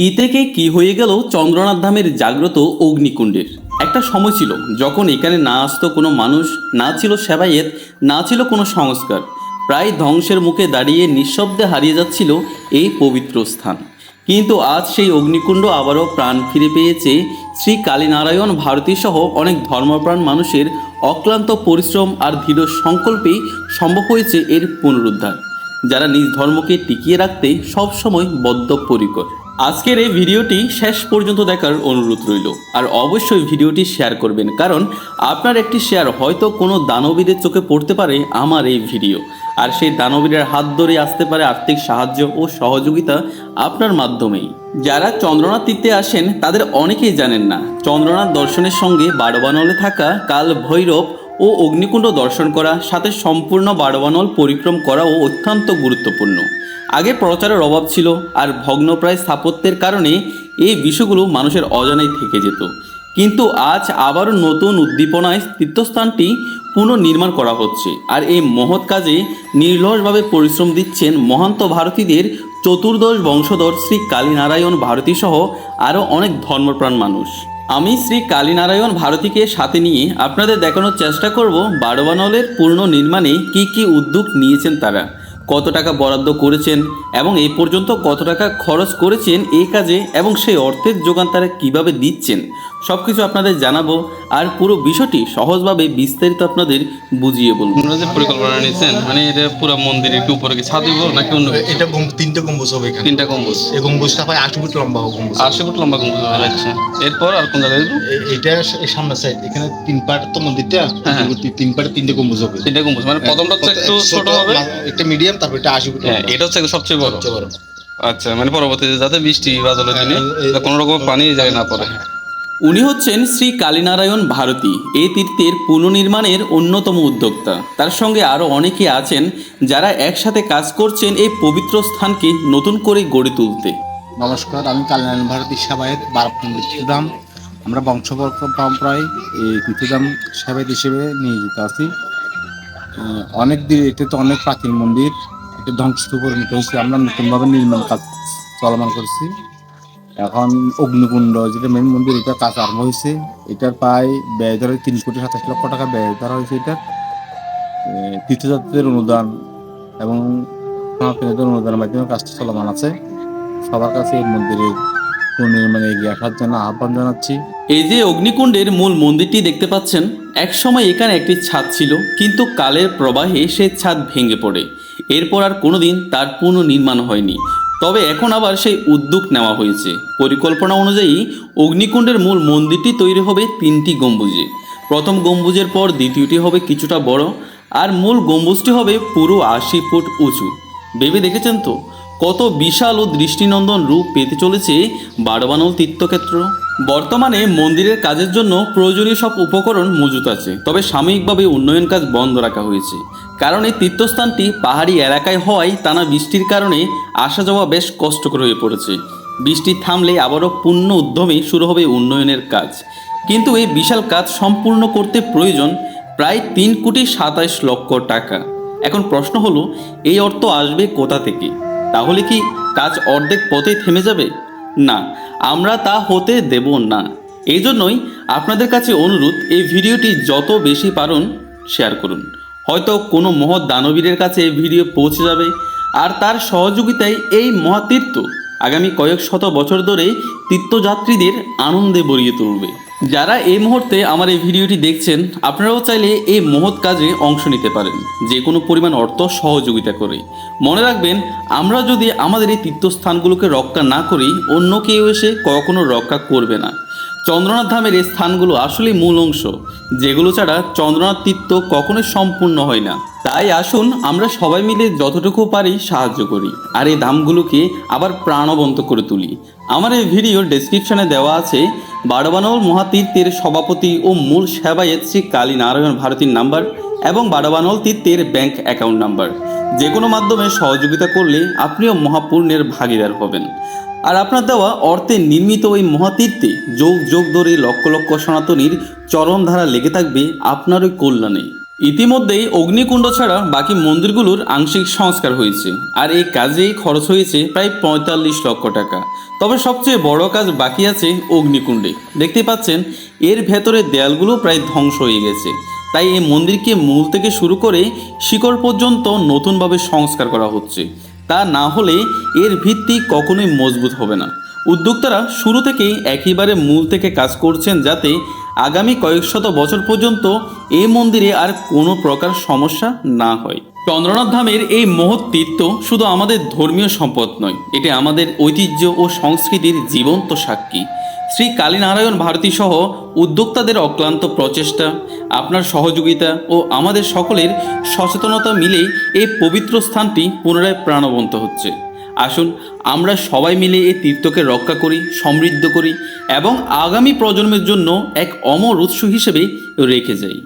কি থেকে কি হয়ে গেল চন্দ্রনাথ ধামের জাগ্রত অগ্নিকুণ্ডের? একটা সময় ছিল যখন এখানে না আসতো কোনো মানুষ, না ছিল সেবায়েত, না ছিল কোনো সংস্কার। প্রায় ধ্বংসের মুখে দাঁড়িয়ে নিঃশব্দে হারিয়ে যাচ্ছিল এই পবিত্র স্থান। কিন্তু আজ সেই অগ্নিকুণ্ড আবারও প্রাণ ফিরে পেয়েছে শ্রী কালীনারায়ণ ভারতী সহ অনেক ধর্মপ্রাণ মানুষের অক্লান্ত পরিশ্রম আর দৃঢ় সংকল্পেই সম্ভব হয়েছে এর পুনরুদ্ধার। যারা নিজ ধর্মকে টিকিয়ে রাখতে সবসময় বদ্ধপরিকর। আজকের এই ভিডিওটি শেষ পর্যন্ত দেখার অনুরোধ রইল। আর অবশ্যই ভিডিওটি শেয়ার করবেন, কারণ আপনার একটি শেয়ার হয়তো কোনো দানবীরের চোখে পড়তে পারে আমার এই ভিডিও। আর সেই দানবীরের হাত ধরে আসতে পারে আর্থিক সাহায্য ও সহযোগিতা আপনার মাধ্যমেই। যারা চন্দ্রনাথ তীর্থে আসেন, তাদের অনেকেই জানেন না, চন্দ্রনাথ দর্শনের সঙ্গে বারবানলে থাকা কাল ভৈরব ও অগ্নিকুণ্ড দর্শন করা, সাথে সম্পূর্ণ বারবানল পরিক্রম করাও অত্যন্ত গুরুত্বপূর্ণ। আগে প্রচারের অভাব ছিল আর ভগ্নপ্রায় স্থাপত্যের কারণে এই বিষয়গুলো মানুষের অজানাই থেকে যেত। কিন্তু আজ আবারও নতুন উদ্দীপনায় তীর্থস্থানটি পুনর্নির্মাণ করা হচ্ছে আর এই মহৎ কাজে নির্লসভাবে পরিশ্রম দিচ্ছেন মহান্ত ভারতীদের চতুর্দশ বংশধর শ্রী কালীনারায়ণ ভারতী সহ আরও অনেক ধর্মপ্রাণ মানুষ। আমি শ্রী কালীনারায়ণ ভারতীকে সাথে নিয়ে আপনাদের দেখানোর চেষ্টা করব বারবানলের পূর্ণ নির্মাণে কি কি উদ্যোগ নিয়েছেন তারা। কত টাকা বরাদ্দ করেছেন এবং এই পর্যন্ত কত টাকা খরচ করেছেন এই কাজে এবং সেই অর্থের যোগান তারা কীভাবে দিচ্ছেন সব কিছু আপনাদের জানাব আর পুরো বিষয়টি সহজভাবে বিস্তারিত আপনাদের বুঝিয়ে বলব। আপনারা যে পরিকল্পনা নিয়েছেন মানে এটা পুরো মন্দির একটু উপরে কি ছাদ দিব নাকি অন্য এটা গম- তিনটে গম্বুজ হবে এখানে। তিনটা গম্বুজ। এই গম্বুজটা হয় আশি ফুট লম্বা হবে গম্বুজ। আশি ফুট লম্বা গম্বুজ হবে আচ্ছা। এরপর আর কোন জায়গায় দিব? এ- এটা এই সামনের সাইড এখানে তিন পার্ট তো মন্দিরটা হ্যাঁ। তিন পার্ট তিনটে গম্বুজ হবে। তিনটা গম্বুজ মানে প্রথমটা হচ্ছে একটু ছোট হবে। মা- একটা মিডিয়াম তারপর এটা আশি ফুট হ্যাঁ এটা হচ্ছে সবচেয়ে বড়। সবচেয়ে বড়। আচ্ছা মানে পরবর্তীতে যাতে বৃষ্টি বাদলের দিনে হ্যাঁ, কোনো রকম পানি জায়গায় না পড়ে উনি হচ্ছেন শ্রী কালীনারায়ণ ভারতী। এই তীর্থের পুনর্নির্মাণের অন্যতম উদ্যোক্তা। তার সঙ্গে আরও অনেকে আছেন যারা একসাথে কাজ করছেন এই পবিত্র স্থানকে নতুন করে গড়ে তুলতে। নমস্কার আমি কালীনারায়ণ ভারতী সেবায়েত তীর্থধাম আমরা বংশ পরম্পরায় এই তীর্থধাম সেবায়ত হিসেবে নিয়োজিত আছি। অনেক দিন এটা তো অনেক প্রাচীন মন্দির। এটা ধ্বংসস্তূপে পরিণত হয়েছে, আমরা নতুনভাবে নির্মাণ কাজ চলমান করছি। এখন অগ্নিকুণ্ড, যেটা মেন মন্দির, এটা কাজ আরম্ভ হয়েছে। এটার প্রায় ব্যয় ধরা তিন কোটি সাতাশ লক্ষ টাকা ব্যয় ধরা হয়েছে এটার। তীর্থযাত্রীদের অনুদান এবং সনাতনীদের অনুদানের মাধ্যমে কাজটা চলমান আছে। সবার কাছে এই মন্দিরের পুনর্নির্মাণে এগিয়ে আসার জন্য আহ্বান জানাচ্ছি। এই যে অগ্নিকুণ্ডের মূল মন্দিরটি দেখতে পাচ্ছেন, একসময় এখানে একটি ছাদ ছিল, কিন্তু কালের প্রবাহে সেই ছাদ ভেঙে পড়ে। এরপর আর কোনোদিন তার পুনর্নির্মাণ হয়নি। তবে এখন আবার সেই উদ্যোগ নেওয়া হয়েছে। পরিকল্পনা অনুযায়ী অগ্নিকুণ্ডের মূল মন্দিরটি তৈরি হবে তিনটি গম্বুজে। প্রথম গম্বুজের পর দ্বিতীয়টি হবে কিছুটা বড় আর মূল গম্বুজটি হবে পুরো আশি ফুট উঁচু। ভেবে দেখেছেন তো? কত বিশাল ও দৃষ্টিনন্দন রূপ পেতে চলেছে বারবানল তীর্থক্ষেত্র। বর্তমানে মন্দিরের কাজের জন্য প্রয়োজনীয় সব উপকরণ মজুত আছে। তবে সাময়িকভাবে উন্নয়ন কাজ বন্ধ রাখা হয়েছে। কারণ এই তীর্থস্থানটি পাহাড়ি এলাকায় হওয়ায় টানা বৃষ্টির কারণে আসা যাওয়া বেশ কষ্টকর হয়ে পড়েছে। বৃষ্টি থামলে আবারও পূর্ণ উদ্যমে শুরু হবে উন্নয়নের কাজ। কিন্তু এই বিশাল কাজ সম্পূর্ণ করতে প্রয়োজন প্রায় তিন কোটি সাতাশ লক্ষ টাকা। এখন প্রশ্ন হলো, এই অর্থ আসবে কোথা থেকে? তাহলে কি কাজ অর্ধেক পথেই থেমে যাবে? না, আমরা তা হতে দেব না। এই জন্যই আপনাদের কাছে অনুরোধ, এই ভিডিওটি যত বেশি পারুন, শেয়ার করুন। হয়তো কোনো মহৎ দানবীরের কাছে ভিডিও পৌঁছে যাবে। আর তার সহযোগিতায় এই মহাতীর্থ আগামী কয়েক শত বছর ধরে তীর্থযাত্রীদের আনন্দে ভরিয়ে তুলবে। যারা এই মুহূর্তে আমার এই ভিডিওটি দেখছেন, আপনারাও চাইলে এই মহৎ কাজে অংশ নিতে পারেন। যে কোনো পরিমাণ অর্থ সহযোগিতা করে। মনে রাখবেন, আমরা যদি আমাদের এই তীর্থস্থানগুলোকে রক্ষা না করি, অন্য কেউ এসে কখনো রক্ষা করবে না। চন্দ্রনাথ ধামের এই স্থানগুলো আসলে মূল অংশ। যেগুলো ছাড়া চন্দ্রনাথ তীর্থ কখনোই সম্পূর্ণ হয় না। তাই আসুন, আমরা সবাই মিলে যতটুকু পারি সাহায্য করি। আর এই ধামগুলোকে আবার প্রাণবন্ত করে তুলি। আমার এই ভিডিও ডেসক্রিপশানে দেওয়া আছে বারবানল মহাতীর্থের সভাপতি ও মূল সেবায়েত শ্রী কালী নারায়ণ ভারতীর নাম্বার এবং বারবানল তীর্থের ব্যাংক অ্যাকাউন্ট নাম্বার। যে কোনো মাধ্যমে সহযোগিতা করলে আপনিও মহাপূর্ণের ভাগিদার হবেন। আর আপনার দেওয়া অর্থে নির্মিত ওই মহাতীর্থে যোগ যোগ ধরে লক্ষ লক্ষ সনাতনীর চরণধারা লেগে থাকবে আপনারই কল্যাণে। ইতিমধ্যেই অগ্নিকুণ্ড ছাড়া বাকি মন্দিরগুলোর আংশিক সংস্কার হয়েছে। আর এই কাজেই খরচ হয়েছে প্রায় পঁয়তাল্লিশ লক্ষ টাকা। তবে সবচেয়ে বড় কাজ বাকি আছে অগ্নিকুণ্ডে। দেখতে পাচ্ছেন, এর ভেতরে দেয়ালগুলো প্রায় ধ্বংস হয়ে গেছে। তাই এই মন্দিরকে মূল থেকে শুরু করে শিকড় পর্যন্ত নতুনভাবে সংস্কার করা হচ্ছে। তা না হলে এর ভিত্তি কখনোই মজবুত হবে না। উদ্যোক্তারা শুরু থেকেই একেবারে মূল থেকে কাজ করছেন যাতে আগামী কয়েক শত বছর পর্যন্ত এই মন্দিরে আর কোনো প্রকার সমস্যা না হয়। চন্দ্রনাথ ধামের এই মহৎ তীর্থ শুধু আমাদের ধর্মীয় সম্পদ নয়, এটি আমাদের ঐতিহ্য ও সংস্কৃতির জীবন্ত সাক্ষী। শ্রী কালীনারায়ণ ভারতী সহ উদ্যোক্তাদের অক্লান্ত প্রচেষ্টা, আপনার সহযোগিতা ও আমাদের সকলের সচেতনতা মিলে এই পবিত্র স্থানটি পুনরায় প্রাণবন্ত হচ্ছে। আসুন, আমরা সবাই মিলে এই তীর্থকে রক্ষা করি, সমৃদ্ধ করি এবং আগামী প্রজন্মের জন্য এক অমর উৎস হিসেবে রেখে যাই।